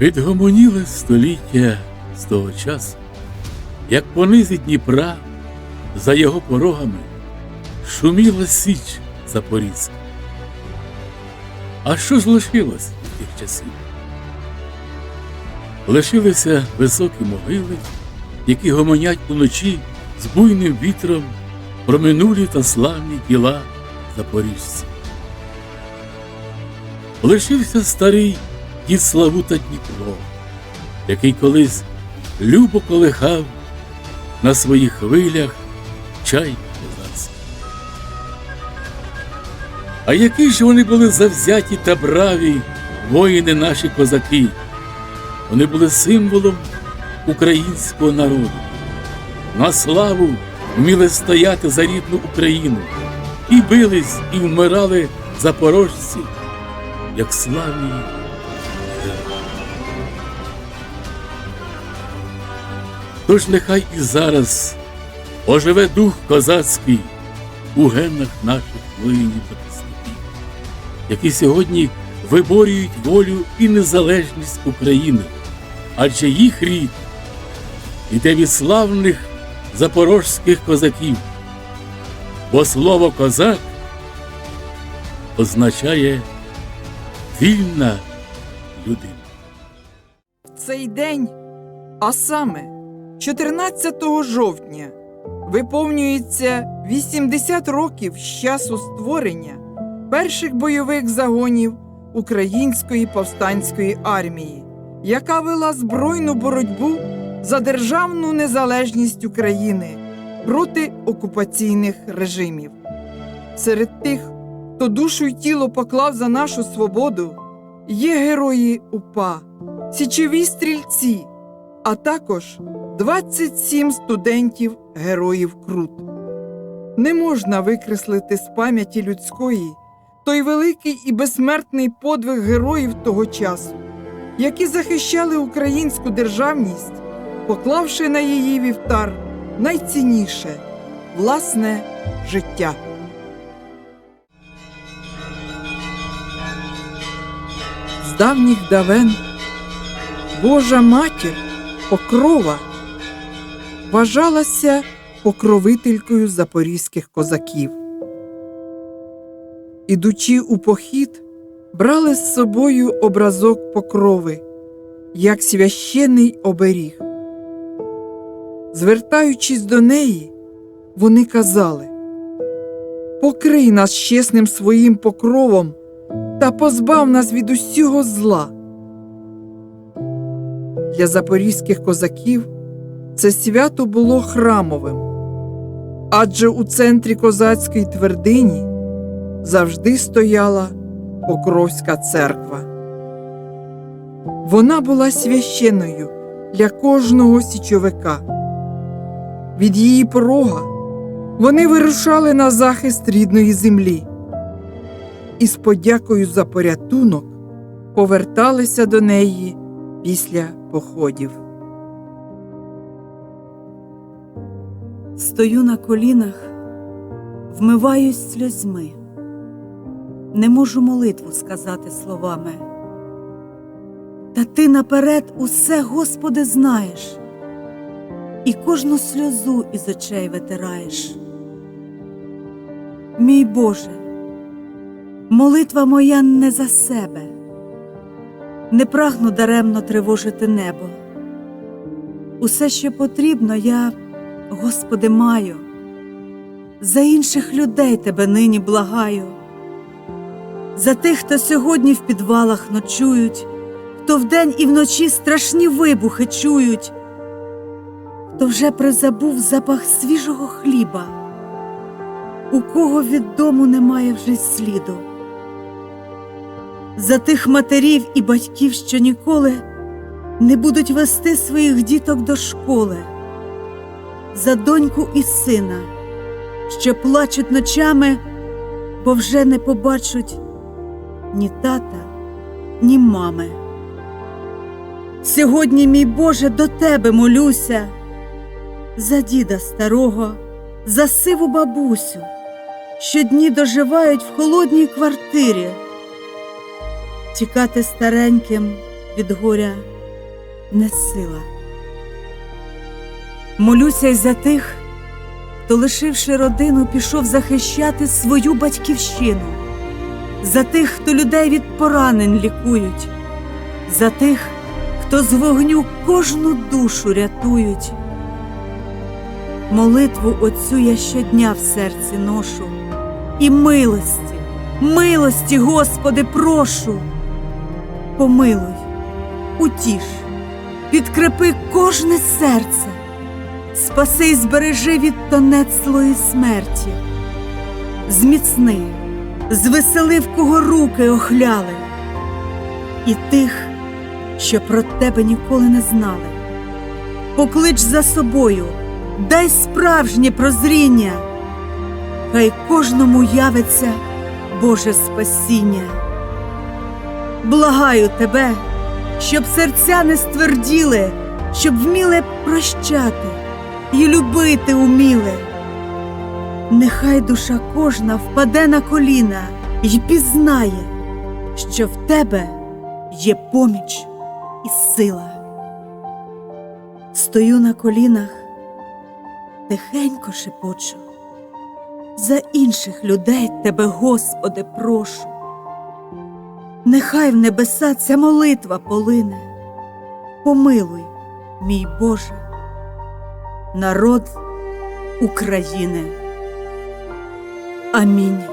Відгомоніли століття з того часу, як понизі Дніпра за його порогами шуміла січ Запорізька. А що ж лишилось від тих часів? Лишилися високі могили, які гомонять уночі з буйним вітром про минулі та славні діла запоріжців. Лишився старий дід Славута Дніпро, який колись любо колихав на своїх хвилях чай козацький. А які ж вони були завзяті та браві воїни наші козаки. Вони були символом українського народу. На славу вміли стояти за рідну Україну і бились, і вмирали запорожці, як славні Тож нехай і зараз оживе дух козацький у генах наших воїнів захисників, які сьогодні виборюють волю і незалежність України, адже їх рід іде від славних запорожських козаків, бо слово козак означає вільна людина. Цей день, а саме 14 жовтня, виповнюється 80 років з часу створення перших бойових загонів Української повстанської армії, яка вела збройну боротьбу за державну незалежність України проти окупаційних режимів. Серед тих, хто душу й тіло поклав за нашу свободу, є герої УПА, січові стрільці, а також 27 студентів героїв Крут. Не можна викреслити з пам'яті людської той великий і безсмертний подвиг героїв того часу, які захищали українську державність, поклавши на її вівтар найцінніше власне життя. Давніх давен Божа матір Покрова вважалася покровителькою запорізьких козаків. Ідучи у похід, брали з собою образок покрови, як священний оберіг. Звертаючись до неї, вони казали Покрий нас чесним своїм покровом та позбав нас від усього зла. Для запорізьких козаків це свято було храмовим, адже у центрі козацької твердині завжди стояла Покровська церква. Вона була священною для кожного січовика. Від її порога вони вирушали на захист рідної землі і з подякою за порятунок поверталися до неї після походів. Стою на колінах, вмиваюсь сльозьми, не можу молитву сказати словами. Та ти наперед усе, Господи, знаєш, і кожну сльозу із очей витираєш. Мій Боже, молитва моя не за себе, не прагну даремно тривожити небо. Усе, що потрібно, я, Господи, маю. За інших людей тебе нині благаю. За тих, хто сьогодні в підвалах ночують, хто вдень і вночі страшні вибухи чують, хто вже призабув запах свіжого хліба, у кого від дому немає вже сліду. За тих матерів і батьків, що ніколи не будуть вести своїх діток до школи, за доньку і сина, що плачуть ночами, бо вже не побачать ні тата, ні мами. Сьогодні, мій Боже, до тебе молюся, за діда старого, за сиву бабусю, що дні доживають в холодній квартирі. Тікати стареньким від горя не сила. Молюся й за тих, хто, лишивши родину, пішов захищати свою батьківщину, за тих, хто людей від поранень лікують, за тих, хто з вогню кожну душу рятують. Молитву Отцю я щодня в серці ношу, і милості, милості, Господи, прошу. Помилуй, утіш, підкрепи кожне серце, спаси й збережи від тонецлої смерті, зміцни, звесели, в кого руки охляли, і тих, що про тебе ніколи не знали. Поклич за собою, дай справжнє прозріння, хай кожному явиться Боже спасіння. Благаю тебе, щоб серця не стверділи, щоб вміли прощати і любити уміли. Нехай душа кожна впаде на коліна і пізнає, що в тебе є поміч і сила. Стою на колінах, тихенько шепочу. За інших людей тебе, Господи, прошу. Нехай в небеса ця молитва полине. Помилуй, мій Боже, народ України. Амінь.